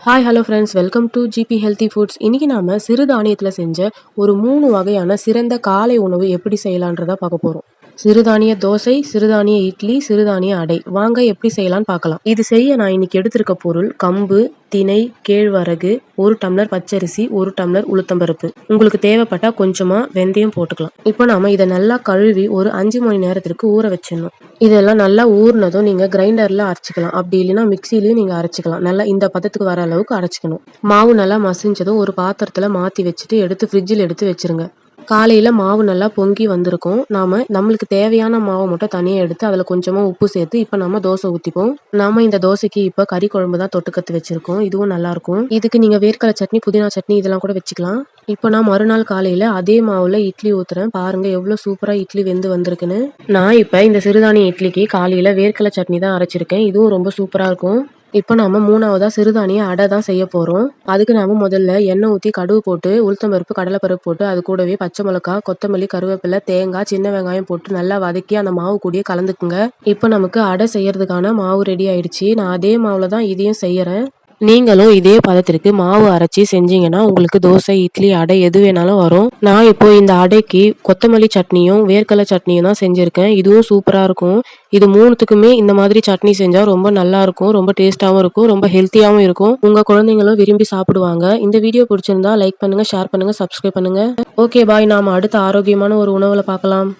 Hi hello friends welcome to GB healthy foods இன்றைக்கி நாம் சிறுதானியத்தில் செஞ்ச ஒரு மூணு வகையான சிறந்த காலை உணவு எப்படி செய்யலான்றதை பார்க்க போகிறோம் சிறுதானிய தோசை சிறுதானிய இட்லி சிறுதானிய அடை. வாங்க எப்படி செய்யலாம்னு பார்க்கலாம். இது செய்ய நான் இன்னைக்கு எடுத்திருக்க பொருள் கம்பு திணை கேழ்வரகு ஒரு டம்ளர் பச்சரிசி ஒரு டம்ளர் உளுத்தம்பருப்பு. உங்களுக்கு தேவைப்பட்டா கொஞ்சமா வெந்தயம் போட்டுக்கலாம். இப்போ நாம இதை நல்லா கழுவி ஒரு அஞ்சு மணி நேரத்திற்கு ஊற வச்சிடணும். இதெல்லாம் நல்லா ஊறினதும் நீங்க கிரைண்டர்ல அரைச்சிக்கலாம். அப்படி இல்லைன்னா மிக்சிலையும் நீங்க அரைச்சிக்கலாம். நல்லா இந்த பதத்துக்கு வர அளவுக்கு அரைச்சிக்கணும். மாவு நல்லா மசிஞ்சதும் ஒரு பாத்திரத்துல மாத்தி வச்சுட்டு எடுத்து ஃப்ரிட்ஜில் எடுத்து வச்சிருங்க. காலையில் மாவு நல்லா பொங்கி வந்திருக்கும். நாம் நம்மளுக்கு தேவையான மாவை மட்டும் தனியாக எடுத்து அதில் கொஞ்சமாக உப்பு சேர்த்து இப்போ நம்ம தோசை ஊற்றிப்போம் நாம் இந்த தோசைக்கு இப்போ கறி குழம்பு தான் தொட்டுக்கத்து வச்சுருக்கோம். இதுவும் நல்லாயிருக்கும் இதுக்கு நீங்கள் வேர்க்கடலை சட்னி புதினா சட்னி இதெல்லாம் கூட வச்சுக்கலாம். இப்போ நான் மறுநாள் காலையில் அதே மாவில் இட்லி ஊற்றுறேன் பாருங்கள் எவ்வளோ சூப்பராக இட்லி வெந்து வந்திருக்குன்னு. நான் இப்போ இந்த சிறுதானிய இட்லிக்கு காலையில் வேர்க்கடலை சட்னி தான் அரைச்சிருக்கேன். இதுவும் ரொம்ப சூப்பராக இருக்கும். இப்போ நாம மூணாவதா சிறுதானிய அடை தான் செய்ய போறோம். அதுக்கு நாம முதல்ல எண்ணெய் ஊத்தி கடுகு போட்டு உளுத்தம்பருப்பு கடலைப்பருப்பு போட்டு அது கூடவே பச்சை மிளகாய் கொத்தமல்லி கருவேப்பிலை தேங்காய் சின்ன வெங்காயம் போட்டு நல்லா வதக்கி அந்த மாவு கூடயே கலந்துக்குங்க. இப்போ நமக்கு அடை செய்யறதுக்கான மாவு ரெடி ஆயிடுச்சு. நான் அதே மாவுல தான் இதையும் செய்யறேன். நீங்களும் இதே பதத்திற்கு மாவு அரைச்சி செஞ்சீங்கன்னா உங்களுக்கு தோசை இட்லி அடை எது வேணாலும் வரும். நான் இப்போ இந்த அடைக்கு கொத்தமல்லி சட்னியும் வேர்க்கடலை சட்னியும் தான் செஞ்சிருக்கேன். இதுவும் சூப்பரா இருக்கும். இது மூணுத்துக்குமே இந்த மாதிரி சட்னி செஞ்சா ரொம்ப நல்லா இருக்கும் ரொம்ப டேஸ்டாவும் இருக்கும் ரொம்ப ஹெல்த்தியாவும் இருக்கும். உங்க குழந்தைங்களும் விரும்பி சாப்பிடுவாங்க. இந்த வீடியோ பிடிச்சிருந்தா லைக் பண்ணுங்க ஷேர் பண்ணுங்க சப்ஸ்கிரைப் பண்ணுங்க. Okay bye. நாம அடுத்த ஆரோக்கியமான ஒரு உணவுல பார்க்கலாம்.